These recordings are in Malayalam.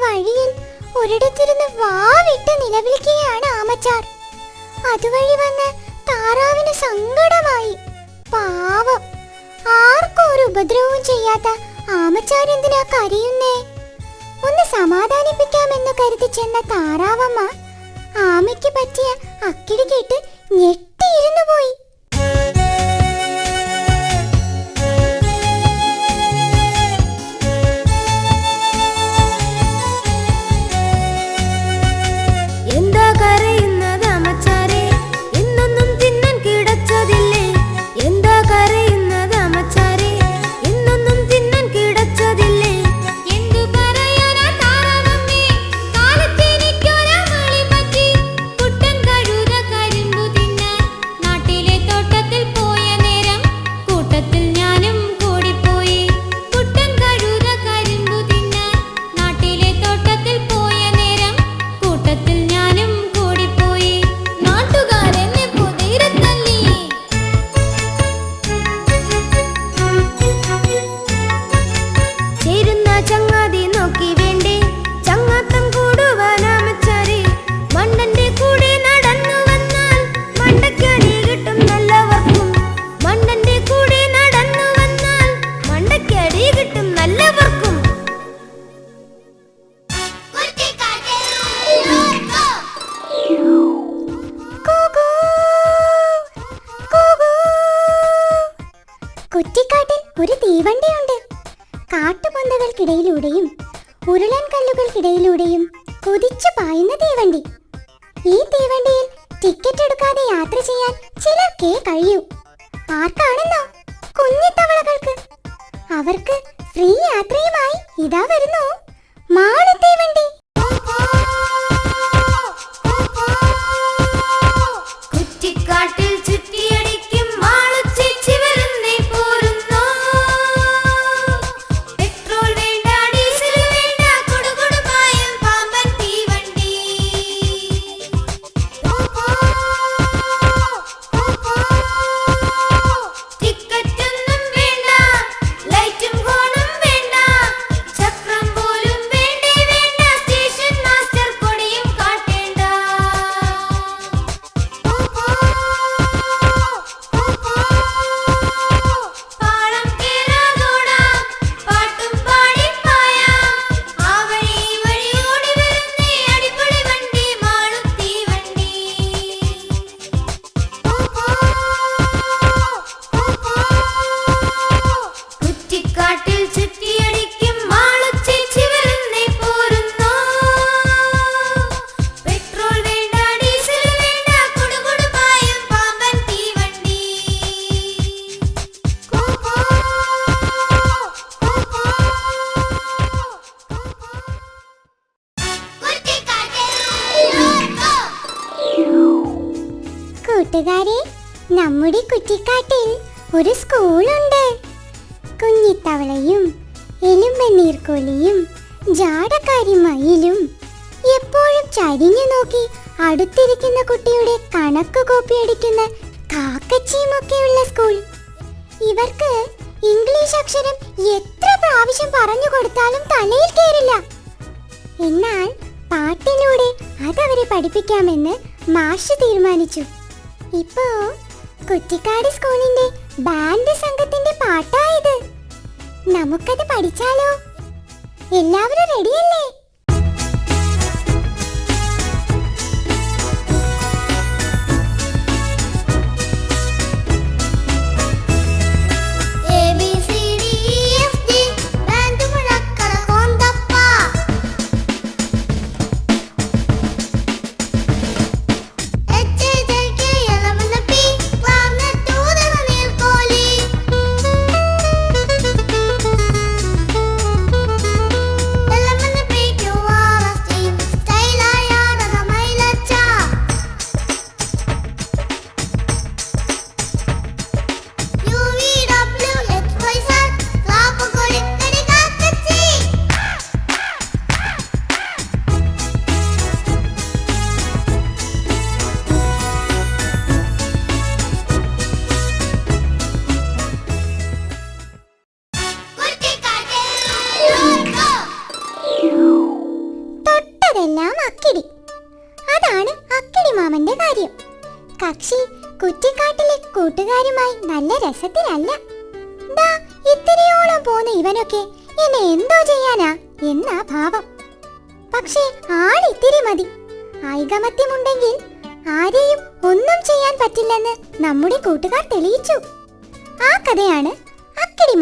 വഴിയിൽ ഒരിടത്തിരുന്ന് വാവിട്ട് നിലവിളിക്കുകയാണ് ആമച്ചാർ. അതുവഴി വന്ന് താറാവിന് സങ്കടമായി. പാവം. ആർക്കും ഒരു ഉപദ്രവവും ചെയ്യാത്ത ആമച്ചാർ എന്തിനാ കരയുന്നേ? ഒന്ന് സമാധാനിപ്പിക്കാമെന്ന് കരുതി ചെന്ന താറാവമ്മ ആമയ്ക്ക് പറ്റിയ അക്കിടി കേട്ട് ഞെട്ടിയിരുന്നു പോയി. ഉരുളൻ കല്ലുകൾക്കിടയിലൂടെയും കുതിച്ചു പായുന്ന തീവണ്ടി. ഈ തീവണ്ടിയിൽ ടിക്കറ്റ് എടുക്കാതെ യാത്ര ചെയ്യാൻ ചിലർക്കേ കഴിയൂ. ആർക്കാണെന്നോ കുഞ്ഞിത്തവളകൾക്ക് അവർക്ക് ഫ്രീ യാത്രയുമായി ഇതാ വരുന്നു മാളു എലുമ്പനീർക്കോലിയും ജാടക്കാരി മയിലും എപ്പോഴും ചരിഞ്ഞു നോക്കി അടുത്തിരിക്കുന്ന കുട്ടിയുടെ കണക്ക് കോപ്പിയടിക്കുന്ന കാക്കച്ചിയുമൊക്കെയുള്ള സ്കൂൾ ഇവർക്ക് ഇംഗ്ലീഷ് അക്ഷരം എത്ര പ്രാവശ്യം പറഞ്ഞു കൊടുത്താലും തലയിൽ കയറില്ല എന്നാൽ പാട്ടിലൂടെ അതവരെ പഠിപ്പിക്കാമെന്ന് മാഷ് തീരുമാനിച്ചു. ഇപ്പോ കുറ്റിക്കാട് സ്കൂളിന്റെ ബാൻഡ് സംഘത്തിന്റെ പാട്ടായത് നമുക്കത് പഠിച്ചാലോ? എല്ലാവരും റെഡിയല്ലേ കൂട്ടുകാരുമായി നല്ല രസത്തിലല്ല. ദാ ഇത്തിരിയോളം പോന്ന ഇവനൊക്കെ എന്നെ എന്തോ ചെയ്യാനാ? എന്നാ ഭാവം പക്ഷേ ആളിത്തിരി മതി. ഐകമത്യമുണ്ടെങ്കിൽ ആരെയും ഒന്നും ചെയ്യാൻ പറ്റില്ലെന്ന് നമ്മുടെ കൂട്ടുകാർ തെളിയിച്ചു. ആ കഥയാണ് അക്കിടി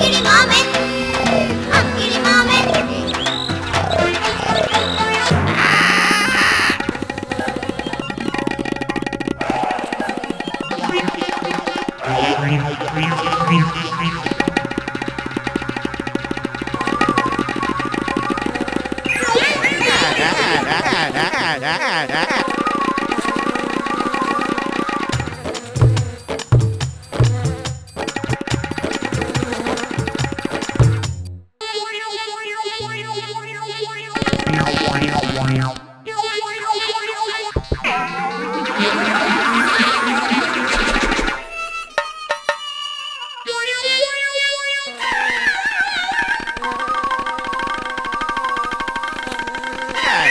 Kitty Mom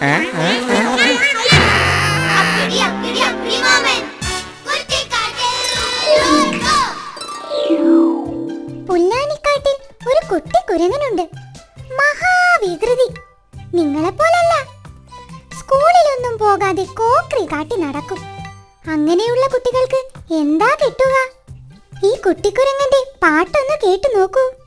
പുല്ലാനിക്കാട്ടിൽ ഒരു കുട്ടി കുരങ്ങനുണ്ട്. മഹാവികൃതി. നിങ്ങളെപ്പോലല്ല. സ്കൂളിലൊന്നും പോകാതെ കോക്രി കാട്ടി നടക്കും. അങ്ങനെയുള്ള കുട്ടികൾക്ക് എന്താ കിട്ടുക? ഈ കുട്ടിക്കുരങ്ങന്റെ പാട്ടൊന്ന് കേട്ടു നോക്കൂ.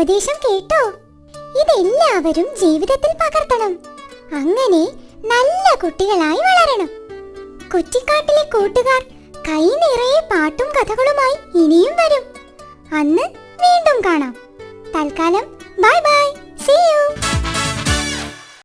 ഉപദേശം കേട്ടോ. ഇതെല്ലാവരും ജീവിതത്തിൽ പകർത്തണം. അങ്ങനെ നല്ല കുട്ടികളായി വളരണം. കുറ്റിക്കാട്ടിലെ കൂട്ടുകാർ കൈ നിറയെ പാട്ടും കഥകളുമായി ഇനിയും വരും. അന്ന് വീണ്ടും കാണാം. തൽക്കാലം ബൈ ബൈ. See you